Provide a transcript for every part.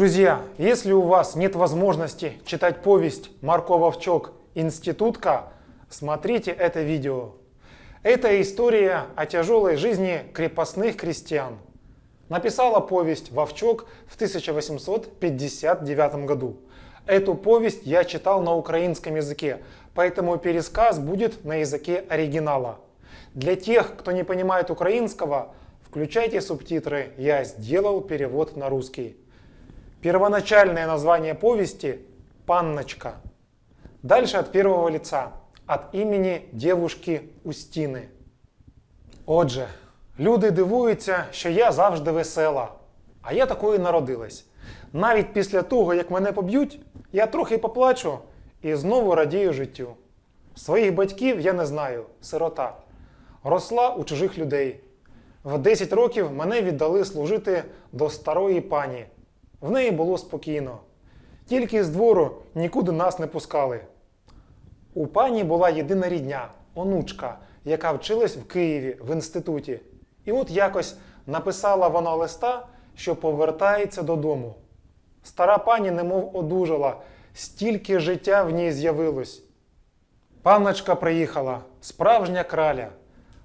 Друзья, если у вас нет возможности читать повесть Марко Вовчок «Институтка», смотрите это видео. Это история о тяжелой жизни крепостных крестьян. Написала повесть Вовчок в 1859 году. Эту повесть я читал на украинском языке, поэтому пересказ будет на языке оригинала. Для тех, кто не понимает украинского, включайте субтитры, я сделал перевод на русский. Первоначальное название повести – «Панночка». Дальше от первого лица, от імені дівушки Устіни. Отже, люди дивуються, що я завжди весела, а я такою народилась. Навіть після того, як мене поб'ють, я трохи поплачу і знову радію життю. Своїх батьків я не знаю, сирота. Росла у чужих людей. В 10 років мене віддали служити до старої пані. В неї було спокійно. Тільки з двору нікуди нас не пускали. У пані була єдина рідня, онучка, яка вчилась в Києві в інституті. І от якось написала вона листа, що повертається додому. Стара пані немов одужала, стільки життя в ній з'явилось. Панночка приїхала, справжня краля.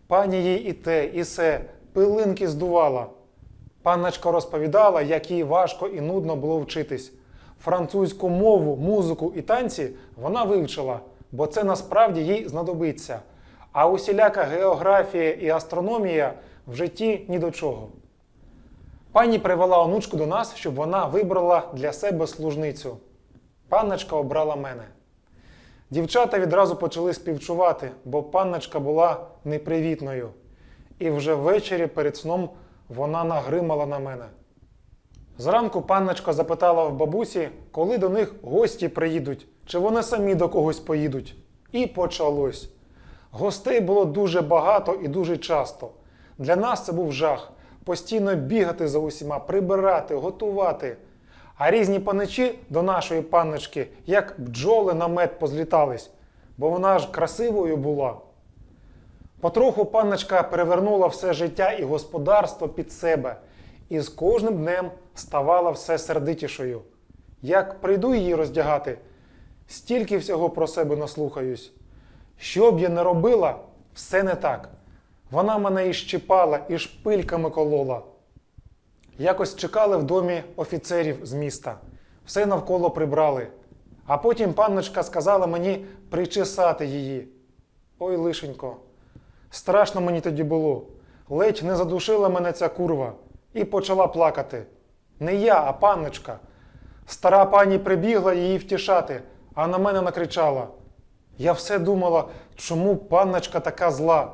Пані їй і те, і се, пилинки здувала. Панночка розповідала, як їй важко і нудно було вчитись. Французьку мову, музику і танці вона вивчила, бо це насправді їй знадобиться. А усіляка географія і астрономія в житті ні до чого. Пані привела онучку до нас, щоб вона вибрала для себе служницю. Панночка обрала мене. Дівчата відразу почали співчувати, бо панночка була непривітною. І вже ввечері перед сном вона нагримала на мене. Зранку панночка запитала в бабусі, коли до них гості приїдуть, чи вони самі до когось поїдуть. І почалось. Гостей було дуже багато і дуже часто. Для нас це був жах постійно бігати за усіма, прибирати, готувати. А різні паничі до нашої панночки, як бджоли на мед позлітались, бо вона ж красивою була. Потроху панночка перевернула все життя і господарство під себе, і з кожним днем ставала все сердитішою. Як прийду її роздягати, стільки всього про себе наслухаюсь. Що б я не робила, все не так. Вона мене і щипала, і шпильками колола. Якось чекали в домі офіцерів з міста, все навколо прибрали. А потім панночка сказала мені причесати її. Ой, лишенько, страшно мені тоді було. Ледь не задушила мене ця курва і почала плакати. Не я, а панночка. Стара пані прибігла її втішати, а на мене накричала. Я все думала, чому панночка така зла,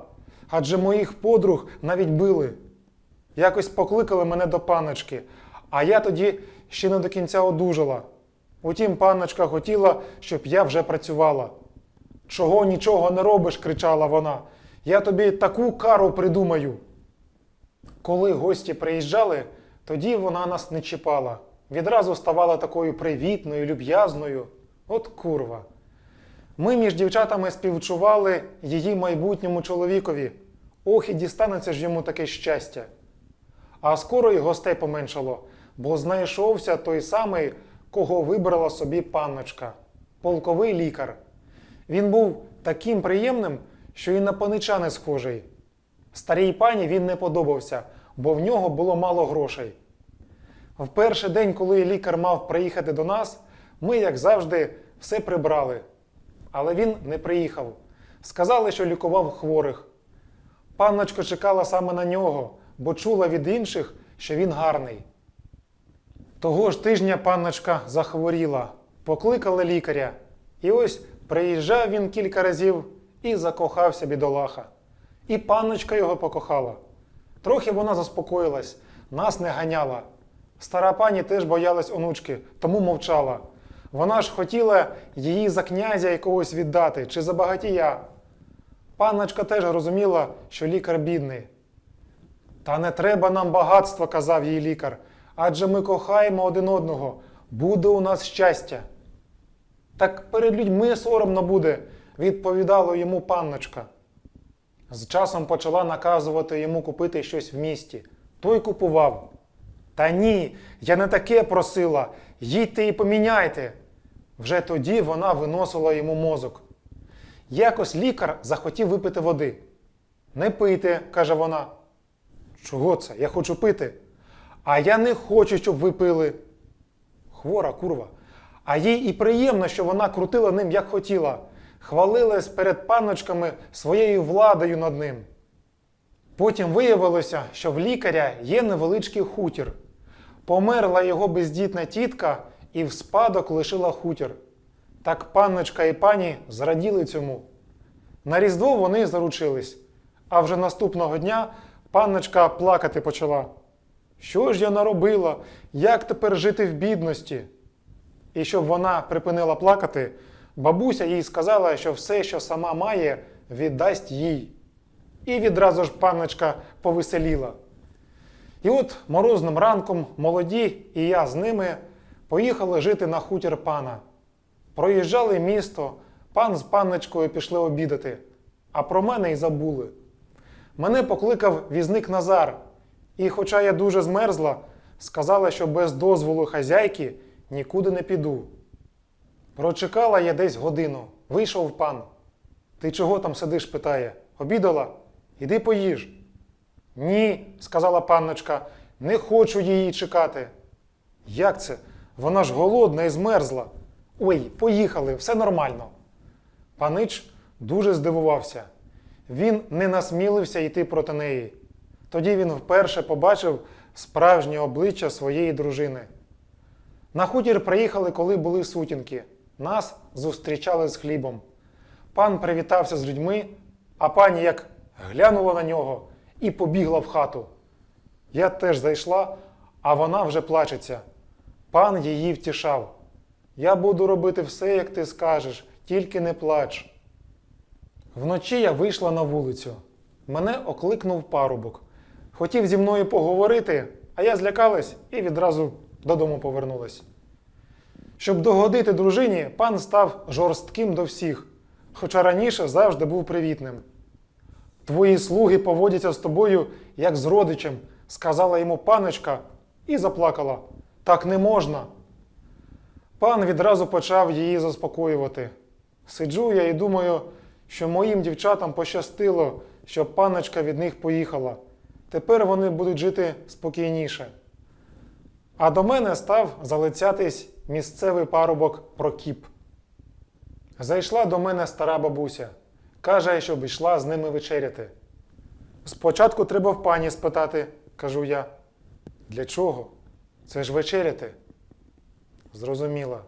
адже моїх подруг навіть били. Якось покликали мене до панночки, а я тоді ще не до кінця одужала. Утім, панночка хотіла, щоб я вже працювала. Чого нічого не робиш, кричала вона. Я тобі таку кару придумаю. Коли гості приїжджали, тоді вона нас не чіпала. Відразу ставала такою привітною, люб'язною. От курва. Ми між дівчатами співчували її майбутньому чоловікові. Ох, і дістанеться ж йому таке щастя. А скоро і гостей поменшало, бо знайшовся той самий, кого вибрала собі панночка полковий лікар. Він був таким приємним, що і на панича схожий. Старій пані він не подобався, бо в нього було мало грошей. В перший день, коли лікар мав приїхати до нас, ми, як завжди, все прибрали. Але він не приїхав. Сказали, що лікував хворих. Панночка чекала саме на нього, бо чула від інших, що він гарний. Того ж тижня панночка захворіла, покликали лікаря. І ось приїжджав він кілька разів і закохався бідолаха. І панночка його покохала. Трохи вона заспокоїлась, нас не ганяла. Стара пані теж боялась онучки, тому мовчала. Вона ж хотіла її за князя якогось віддати чи за багатія. Панночка теж розуміла, що лікар бідний. Та не треба нам багатства, казав їй лікар, адже ми кохаємо один одного, буде у нас щастя. Так перед людьми соромно буде, відповідала йому панночка. З часом почала наказувати йому купити щось в місті. Той купував. Та ні, я не таке просила. Їдьте і поміняйте. Вже тоді вона виносила йому мозок. Якось лікар захотів випити води. Не пийте, каже вона. Чого це? Я хочу пити. А я не хочу, щоб ви пили. Хвора курва. А їй і приємно, що вона крутила ним, як хотіла, хвалилась перед панночками своєю владою над ним. Потім виявилося, що в лікаря є невеличкий хутір. Померла його бездітна тітка і в спадок лишила хутір. Так панночка і пані зраділи цьому. На Різдво вони заручились, а вже наступного дня панночка плакати почала. Що ж я наробила? Як тепер жити в бідності? І щоб вона припинила плакати, бабуся їй сказала, що все, що сама має, віддасть їй. І відразу ж панночка повеселіла. І от морозним ранком молоді і я з ними поїхали жити на хутір пана. Проїжджали місто, пан з панночкою пішли обідати, а про мене й забули. Мене покликав візник Назар, і, хоча я дуже змерзла, сказала, що без дозволу хазяйки нікуди не піду. Прочекала я десь годину, вийшов пан. Ти чого там сидиш? питає. Обідала? Іди поїж. Ні, сказала панночка, не хочу її чекати. Як це? Вона ж голодна і змерзла. Ой, поїхали, все нормально. Панич дуже здивувався. Він не насмілився йти проти неї. Тоді він вперше побачив справжнє обличчя своєї дружини. На хутір приїхали, коли були сутінки. Нас зустрічали з хлібом. Пан привітався з людьми, а пані як глянула на нього і побігла в хату. Я теж зайшла, а вона вже плачеться. Пан її втішав. Я буду робити все, як ти скажеш, тільки не плач. Вночі я вийшла на вулицю. Мене окликнув парубок. Хотів зі мною поговорити, а я злякалась і відразу додому повернулась. Щоб догодити дружині, пан став жорстким до всіх, хоча раніше завжди був привітним. Твої слуги поводяться з тобою, як з родичем, сказала йому паночка і заплакала. Так не можна. Пан відразу почав її заспокоювати. Сиджу я і думаю, що моїм дівчатам пощастило, що паночка від них поїхала. Тепер вони будуть жити спокійніше. А до мене став залицятись місцевий парубок Прокіп. Зайшла до мене стара бабуся. Каже, щоб йшла з ними вечеряти. Спочатку треба в пані спитати, кажу я. Для чого? Це ж вечеряти. Зрозуміла.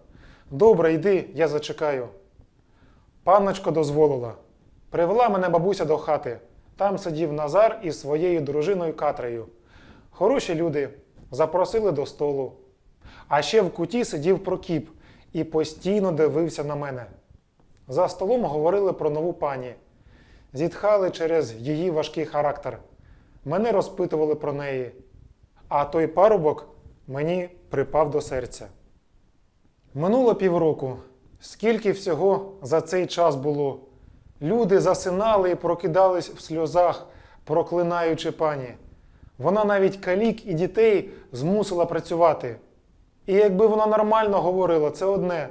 Добре, йди, я зачекаю. Панночка дозволила. Привела мене бабуся до хати. Там сидів Назар із своєю дружиною Катрею. Хороші люди запросили до столу. А ще в куті сидів Прокіп і постійно дивився на мене. За столом говорили про нову пані. Зітхали через її важкий характер. Мене розпитували про неї. А той парубок мені припав до серця. Минуло півроку. Скільки всього за цей час було. Люди засинали і прокидались в сльозах, проклинаючи пані. Вона навіть калік і дітей змусила працювати. І якби вона нормально говорила, це одне.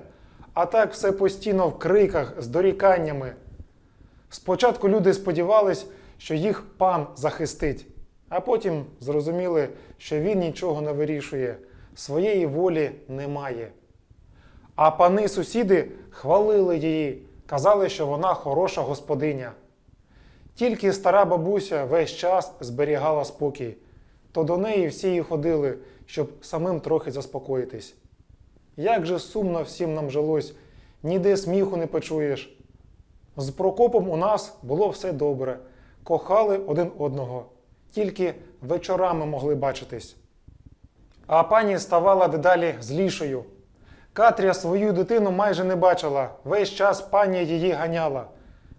А так все постійно в криках, з доріканнями. Спочатку люди сподівались, що їх пан захистить, а потім зрозуміли, що він нічого не вирішує, своєї волі немає. А пани сусіди хвалили її, казали, що вона хороша господиня. Тільки стара бабуся весь час зберігала спокій, то до неї всі і ходили, щоб самим трохи заспокоїтись. Як же сумно всім нам жилось, ніде сміху не почуєш. З Прокопом у нас було все добре, кохали один одного, тільки вечорами могли бачитись. А пані ставала дедалі злішою. Катря свою дитину майже не бачила, весь час пані її ганяла.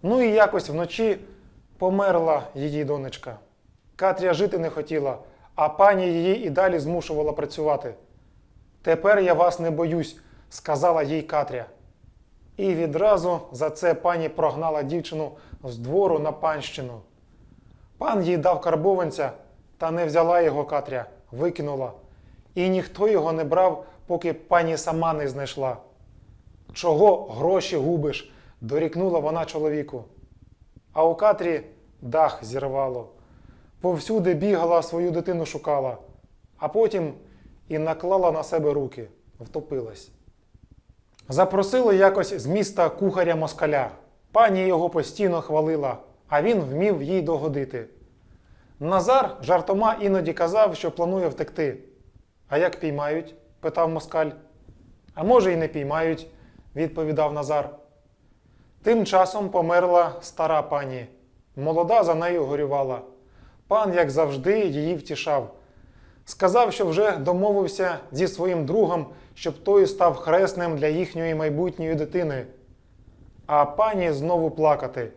Ну і якось вночі померла її донечка. Катря жити не хотіла, а пані її і далі змушувала працювати. Тепер я вас не боюсь, сказала їй Катря. І відразу за це пані прогнала дівчину з двору на панщину. Пан їй дав карбованця, та не взяла його Катря, викинула. і ніхто його не брав, поки пані сама не знайшла. Чого гроші губиш? дорікнула вона чоловіку. А у Катрі дах зірвало. Повсюди бігала, свою дитину шукала, а потім і наклала на себе руки, втопилась. Запросили якось з міста кухаря москаля. Пані його постійно хвалила, а він вмів їй догодити. Назар жартома іноді казав, що планує втекти. А як піймають? питав москаль. А може, й не піймають, відповідав Назар. Тим часом померла стара пані. Молода за нею горювала. Пан, як завжди, її втішав. Сказав, що вже домовився зі своїм другом, щоб той став хресним для їхньої майбутньої дитини. А пані знову плакати.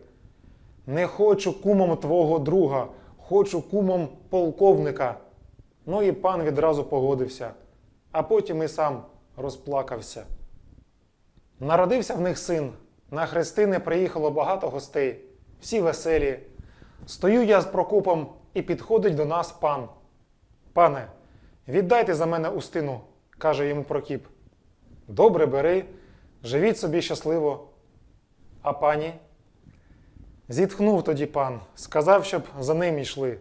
Не хочу кумом твого друга, хочу кумом полковника. Ну і пан відразу погодився, а потім і сам розплакався. Народився в них син. На хрестини приїхало багато гостей, всі веселі. Стою я з Прокопом і підходить до нас пан. Пане, віддайте за мене устину, каже йому Прокіп. Добре бери, живіть собі щасливо. А пані? Зітхнув тоді пан, сказав, щоб за ним йшли.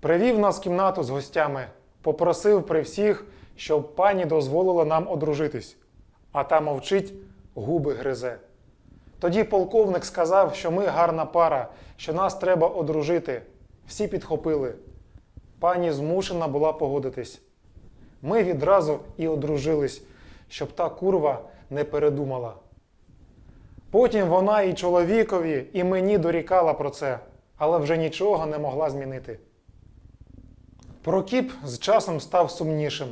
Привів нас в кімнату з гостями, попросив при всіх, щоб пані дозволила нам одружитись, а та мовчить, губи гризе. Тоді полковник сказав, що ми гарна пара, що нас треба одружити. Всі підхопили. Пані змушена була погодитись. Ми відразу і одружились, щоб та курва не передумала. Потім вона і чоловікові, і мені дорікала про це, але вже нічого не могла змінити. Прокіп з часом став сумнішим.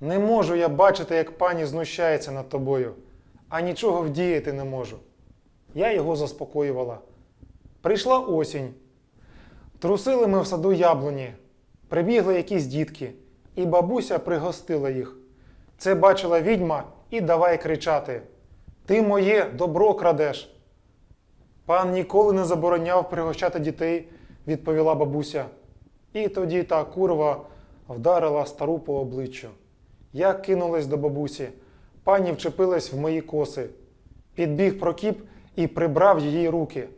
Не можу я бачити, як пані знущається над тобою, а нічого вдіяти не можу. Я його заспокоювала. Прийшла осінь. Трусили ми в саду яблуні, прибігли якісь дітки, і бабуся пригостила їх. Це бачила відьма і давай кричати: Ти моє добро крадеш. Пан ніколи не забороняв пригощати дітей, відповіла бабуся. І тоді та курва вдарила стару по обличчю. Я кинулась до бабусі, пані вчепилась в мої коси. Підбіг Прокіп і прибрав її руки.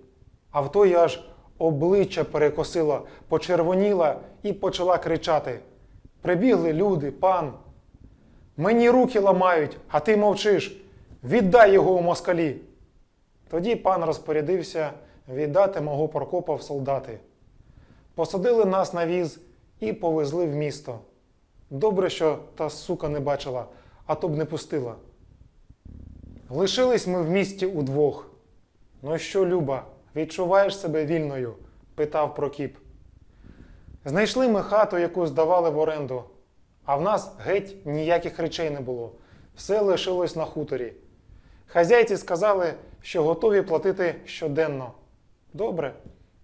А в той аж обличчя перекосила, почервоніла і почала кричати: Прибігли люди, пан. Мені руки ламають, а ти мовчиш. Віддай його у москалі. Тоді пан розпорядився віддати мого Прокопа в солдати. Посадили нас на віз і повезли в місто. Добре, що та сука не бачила, а то б не пустила. Лишились ми в місті удвох. Ну що, Люба, відчуваєш себе вільною? питав Прокіп. Знайшли ми хату, яку здавали в оренду, а в нас геть ніяких речей не було. Все лишилось на хуторі. Хазяйці сказали, що готові платити щоденно. Добре,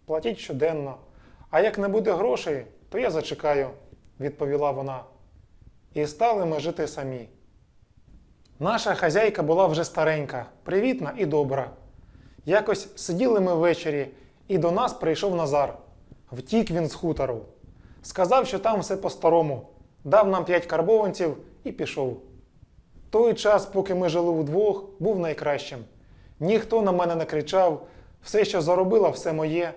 платіть щоденно. А як не буде грошей, то я зачекаю, відповіла вона. І стали ми жити самі. Наша хазяйка була вже старенька, привітна і добра. Якось сиділи ми ввечері, і до нас прийшов Назар. Втік він з хутору. Сказав, що там все по-старому, дав нам п'ять карбованців і пішов. Той час, поки ми жили удвох, був найкращим. Ніхто на мене не кричав, все, що заробила, все моє.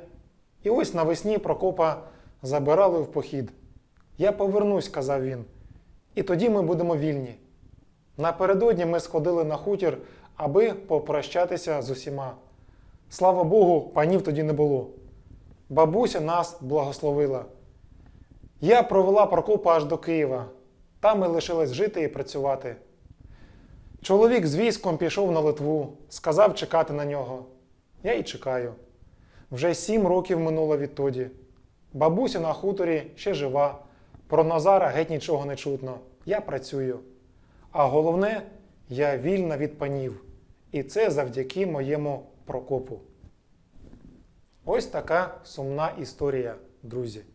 І ось навесні Прокопа забирали в похід. Я повернусь, казав він, і тоді ми будемо вільні. Напередодні ми сходили на хутір, аби попрощатися з усіма. Слава Богу, панів тоді не було. Бабуся нас благословила. Я провела Прокопа аж до Києва. Там ми лишились жити і працювати. Чоловік з військом пішов на Литву, сказав чекати на нього. Я й чекаю. Вже сім років минуло відтоді. Бабуся на хуторі ще жива. Про Назара геть нічого не чутно. Я працюю. А головне, я вільна від панів. І це завдяки моєму Прокопу. Ось така сумна історія, друзі.